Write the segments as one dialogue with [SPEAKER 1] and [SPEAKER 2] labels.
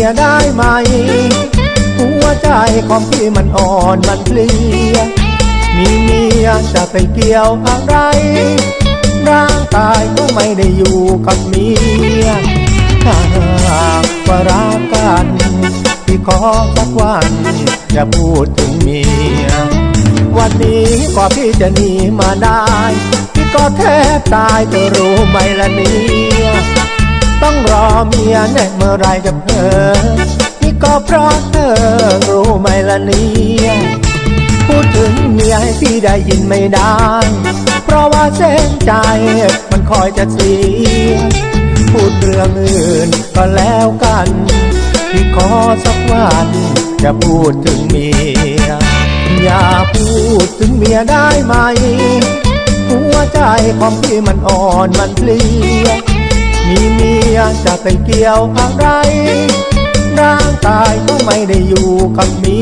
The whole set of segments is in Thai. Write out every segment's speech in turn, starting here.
[SPEAKER 1] มียได้ไหม หัวใจของพี่มันอ่อนมันเพลีย มีเมียจะไปเกี่ยวอะไร ร่างกายก็ไม่ได้อยู่กับเมียถ้าหากว่ารักกันพี่ขอสักวันอย่าพูดถึงเมีย วันนี้กว่าพี่จะหนีมาได้ พี่ก็แทบตายเธอรู้ไหมล่ะเนี่ย ต้องรอเมียแน่เมื่อไรกับเธอนี่ก็เพราะเธอรู้ไหมล่ะเนี่ยพูดถึงเมียให้พี่ได้ยินไม่ได้ เพราะว่าเส้นใจมันคอยจะเสียพูดเรื่องอื่นก็แล้วกันพี่ขอสักวันอย่าพูดถึงเมีย อย่าพูดถึงเมียได้ไหม หัวใจของพี่มันอ่อนมันเพลียมีเมีย ยจะไปเกี่ยวอะไรร่างกายก็ไม่ได้อยู่กับเมี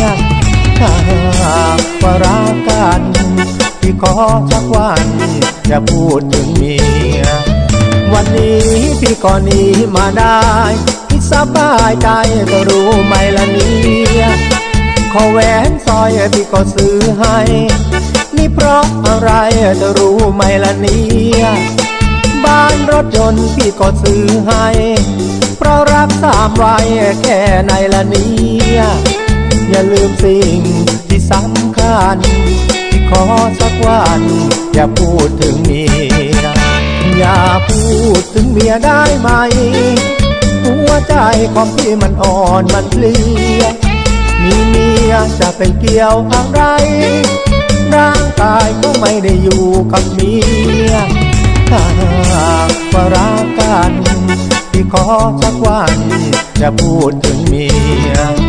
[SPEAKER 1] ยถ้าหากว่ารักกันพี่ขอสักวันอย่าพูดถึงเมีย วันนี้พี่ก็หนีมาได้พี่สบายใจก็รู้ไหมล่ะเนี่ยขอแหวนสร้อยพี่ก็ซื้อให้ นี่เพราะอะไรจะรู้ไหมล่ะเนี่ย รถยนต์พี่ก็ซื้อให้ เพราะรักสามไว้แค่ไหนละเนี่ยอย่าลืมสิ่งที่สำคัญ ที่ขอสักวัน อย่าพูดถึงเมีย อย่าพูดถึงเมียได้ไหม หัวใจของพี่มันอ่อนมันเพลียมีเมียจะไปเกี่ยวอะไรร่างกายก็ไม่ได้อยู่กับเมีย ถ้าหากว่ารักกัน ที่ขอสักวันจะพูดถึงเมีย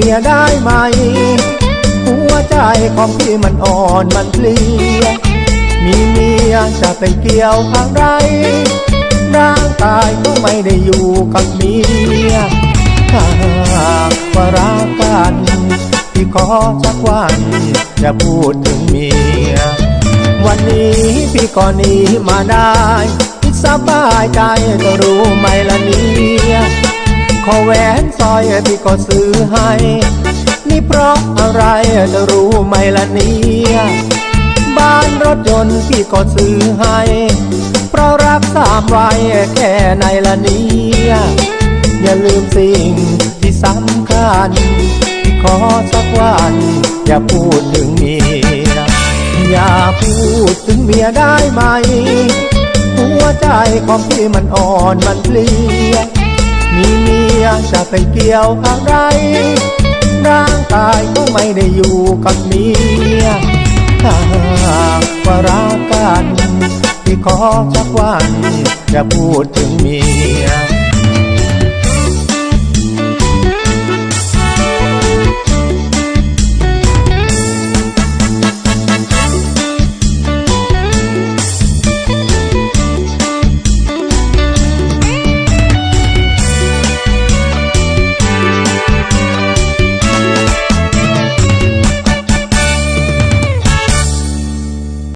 [SPEAKER 1] มียได้ไหม หัวใจของพี่มันอ่อนมันเพลีย มีเมียจะไปเกี่ยวอะไร ร่างกายก็ไม่ได้อยู่กับเมียถ้าหากว่ารักกันพี่ขอสักวันอย่าพูดถึงเมีย วันนี้พี่ก็หนีมาได้พี่สบายใจก็รู้ไหมล่ะเนี่ย ขอแหวนสร้อยพี่ก็ซื้อให้ นี่เพราะอะไรจะรู้ไหมล่ะเนี่ยบ้านรถยนต์พี่ก็ซื้อให้ เพราะรักสามไว้แค่ไหนล่ะเนี่ยอย่าลืมสิ่งที่สำคัญที่ขอสักวัน อย่าพูดถึงเมียอย่าพูดถึงเมียได้ไหม หัวใจของพี่มันอ่อนมันเพลีย มีเมียจะไปเกี่ยวอะไร ร่างกายก็ไม่ได้อยู่กับเมียถ้าหากว่ารักกันที่ขอสักวันอย่าพูดถึงเมีย